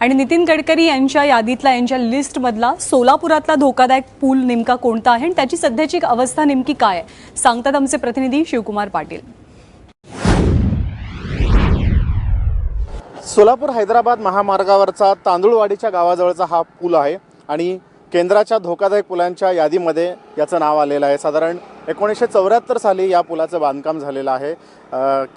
आणि नितीन गडकरी यांच्या यादीतला यांच्या लिस्टमधला सोलापुरातला धोकादायक पूल नेमका कोणता आहे आणि त्याची सध्याची अवस्था नेमकी काय आहे? सांगतात आमचे प्रतिनिधी शिवकुमार पाटील. सोलापूर हैदराबाद महामार्गावरचा तांदूळवाडीच्या गावाजवळचा हा पूल आहे आणि केंद्राच्या धोकादायक पुलांच्या यादीमध्ये याचं नाव आलेलं आहे. साधारण एकोणीसशे चौऱ्याहत्तर साली या पुलाचं बांधकाम झालेलं आहे.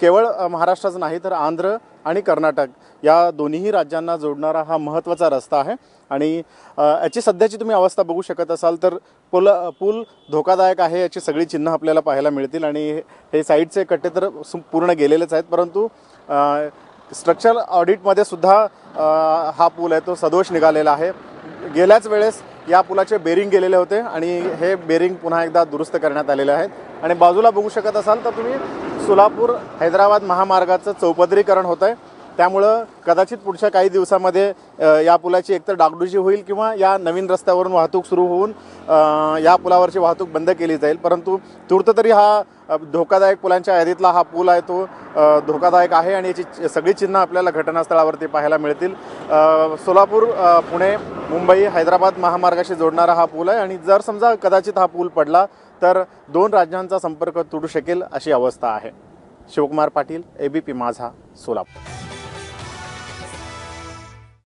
केवळ महाराष्ट्राचं नाही तर आंध्र आणि कर्नाटक या दोन्हीही राज्यांना जोडणारा हा महत्त्वाचा रस्ता आहे. आणि याची सध्याची तुम्ही अवस्था बघू शकत असाल तर पुल पूल धोकादायक आहे याची सगळी चिन्ह आपल्याला पाहायला मिळतील. आणि हे- हे साईडचे कट्टे तर सु- पूर्ण गेलेलेच आहेत परंतु स्ट्रक्चर स्ट्रक्चरल ऑडिटमध्ये सुद्धा हा पूल आहे तो सदोष निघालेला आहे. गेल्याच वेळेस या पुलाचे बेरिंग गेलेले होते आणि हे बेरिंग पुन्हा एकदा दुरुस्त करण्यात आलेले आहेत. आणि बाजूला बघू शकत असाल तर तुम्ही सोलापूर हैदराबाद महामार्गाचं चौपदरीकरण होतं आहे त्यामुळं कदाचित पुढच्या काही दिवसामध्ये या पुलाची एकतर डागडुजी होईल किंवा या नवीन रस्त्यावरून वाहतूक सुरू होऊन या पुलावरची वाहतूक बंद केली जाईल. परंतु तूर्त तरी हा धोकादायक पुलांच्या यादीतला हा पूल आहे तो धोकादायक आहे आणि याची चि- सगळी चिन्ह आपल्याला घटनास्थळावरती पाहायला मिळतील. सोलापूर पुणे मुंबई हैदराबाद महामार्गाशी जोडणारा हा पूल आहे आणि जर समजा कदाचित हा पूल पडला तर दोन राज्यांचा संपर्क तुटू शकेल अशी अवस्था आहे. Shivkumar Patil A B P Majha Solapur.